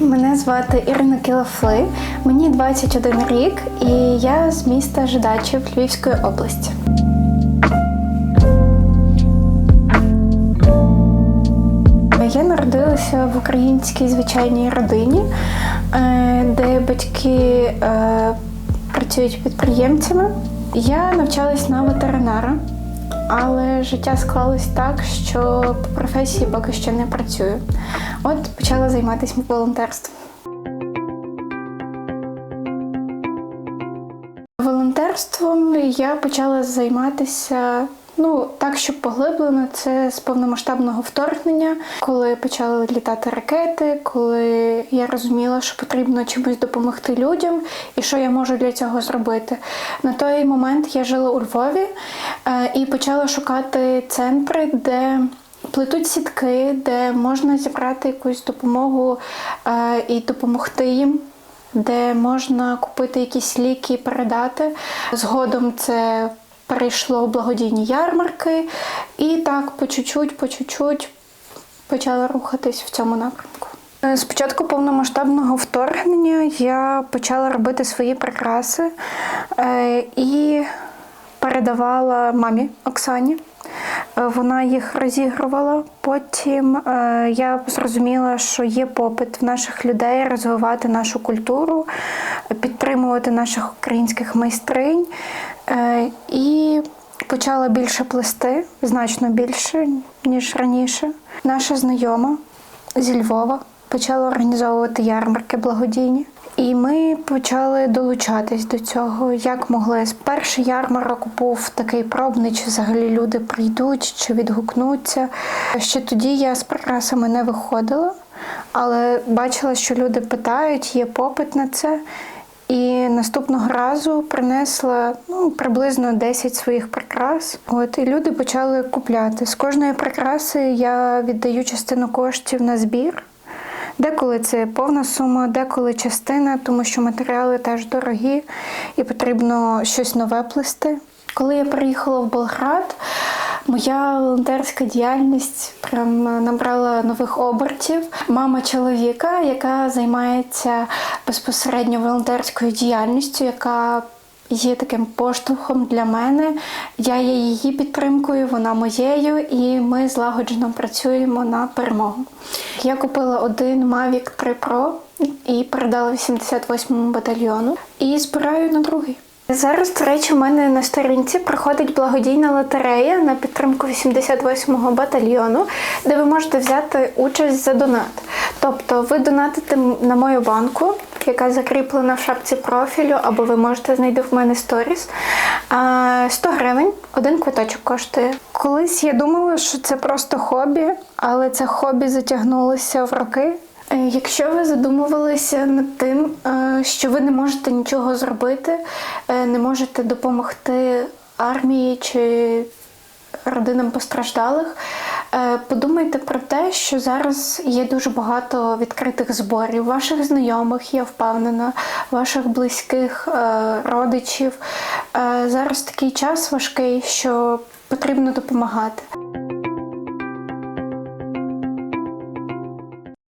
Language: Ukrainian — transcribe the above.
Мене звати Ірина Кілафли, мені 21 рік, і я з міста Жидачів Львівської області. Я народилася в українській звичайній родині, е, де батьки е, працюють підприємцями. Я навчалась на ветеринара, але життя склалось так, що по професії поки що не працюю. От почала займатися волонтерством. Волонтерством я почала займатися ну так, щоб поглиблено це з повномасштабного вторгнення, коли почали літати ракети, коли я розуміла, що потрібно чимось допомогти людям і що я можу для цього зробити. На той момент я жила у Львові е, і почала шукати центри, де плетуть сітки, де можна зібрати якусь допомогу е, і допомогти їм де можна купити якісь ліки передати. Згодом це перейшло в благодійні ярмарки, і так по чуть-чуть, по чуть-чуть почала рухатись в цьому напрямку. Е, З початку повномасштабного вторгнення я почала робити свої прикраси е, і передавала мамі Оксані. Е, Вона їх розігрувала. Потім я зрозуміла, що є попит в наших людей розвивати нашу культуру, підтримувати наших українських майстринь. Е, І почала більше плести, значно більше, ніж раніше. Наша знайома зі Львова почала організовувати ярмарки благодійні. І ми почали долучатись до цього, як могли. Перший ярмарок був такий пробний, чи взагалі люди прийдуть, чи відгукнуться. Ще тоді я з прикрасами не виходила, але бачила, що люди питають, є попит на це. І наступного разу принесла ну, приблизно 10 своїх прикрас. От і люди почали купляти. З кожної прикраси я віддаю частину коштів на збір. Деколи це повна сума, деколи частина, тому що матеріали теж дорогі і потрібно щось нове плести. Коли я приїхала в Болград, моя волонтерська діяльність прям набрала нових обертів. Мама чоловіка, яка займається безпосередньо волонтерською діяльністю, яка є таким поштовхом для мене. Я є її підтримкою, вона моєю, і ми злагоджено працюємо на перемогу. Я купила один Mavic 3 Pro і передала 88-му батальйону і збираю на другий. Зараз, до речі, у мене на сторінці проходить благодійна лотерея на підтримку 88-го батальйону, де ви можете взяти участь за донат. Тобто ви донатите на мою банку, яка закріплена в шапці профілю, або ви можете знайти в мене сторіс. А, 100 гривень один квиточок коштує. Колись я думала, що це просто хобі, але це хобі затягнулося в роки. Е, Якщо ви задумувалися над тим, е, що ви не можете нічого зробити, е, не можете допомогти армії чи родинам постраждалих, подумайте про те, що зараз є дуже багато відкритих зборів, ваших знайомих, я впевнена, ваших близьких родичів. Зараз такий час важкий, що потрібно допомагати.